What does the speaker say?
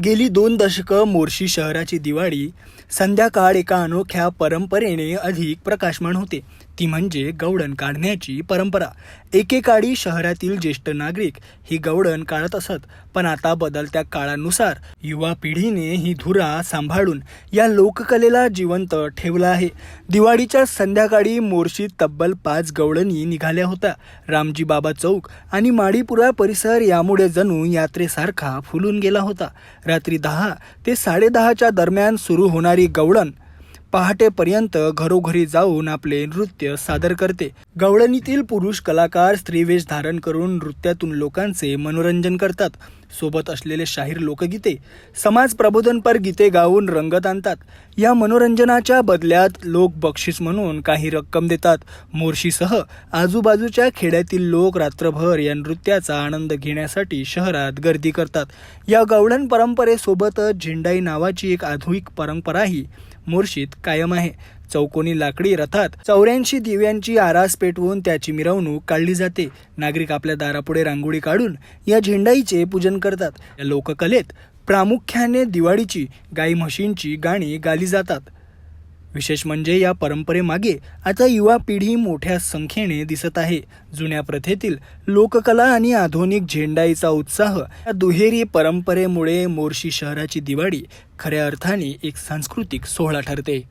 गेली दोन दशकं मोर्शी शहराची दिवाळी संध्याकाळ एका अनोख्या परंपरेने अधिक प्रकाशमान होते. ती म्हणजे गवडण काढण्याची परंपरा. एकेकाळी शहरातील ज्येष्ठ नागरिक ही गवडण काढत असत पण आता बदलत्या काळानुसार युवा पिढीने ही धुरा सांभाळून या लोककलेला जिवंत ठेवला आहे. दिवाळीच्या संध्याकाळी मोर्शीत तब्बल पाच गवळणी निघाल्या होत्या. रामजी बाबा चौक आणि माडीपुरा परिसर यामुळे जणू यात्रेसारखा फुलून गेला होता. रात्री दहा ते साडेदहाच्या दरम्यान सुरू होणारी गवळण पहाटेपर्यंत घरोघरी जाऊन आपले नृत्य सादर करते. गवळणीतील पुरुष कलाकार स्त्रीवेश धारण करून नृत्यातून लोकांचे मनोरंजन करतात. सोबत असलेले शाहीर लोकगीते समाज प्रबोधनपर गीते गाऊन रंगत आणतात. या मनोरंजनाच्या बदल्यात लोक बक्षीस म्हणून काही रक्कम देतात. मोर्शीसह आजूबाजूच्या खेड्यातील लोक रात्रभर या नृत्याचा आनंद घेण्यासाठी शहरात गर्दी करतात. या गवळण परंपरेसोबतच झेंडाई नावाची एक आधुनिक परंपराही मोर्शीत कायम आहे. चौकोनी लाकडी रथात चौऱ्याऐंशी दिव्यांची आरास पेटवून त्याची मिरवणूक काढली जाते. नागरिक आपल्या दारापुढे रांगोळी काढून या झेंडाईचे पूजन करतात. या लोककलेत प्रामुख्याने दिवाळीची गाई म्हशींची गाणी गाली जातात. विशेष म्हणजे या परंपरेमागे आता युवा पिढी मोठ्या संख्येने दिसत आहे. जुन्या प्रथेतील लोककला आणि आधुनिक झेंडाईचा उत्साह या दुहेरी परंपरेमुळे मोर्शी शहराची दिवाळी खऱ्या अर्थाने एक सांस्कृतिक सोहळा ठरते.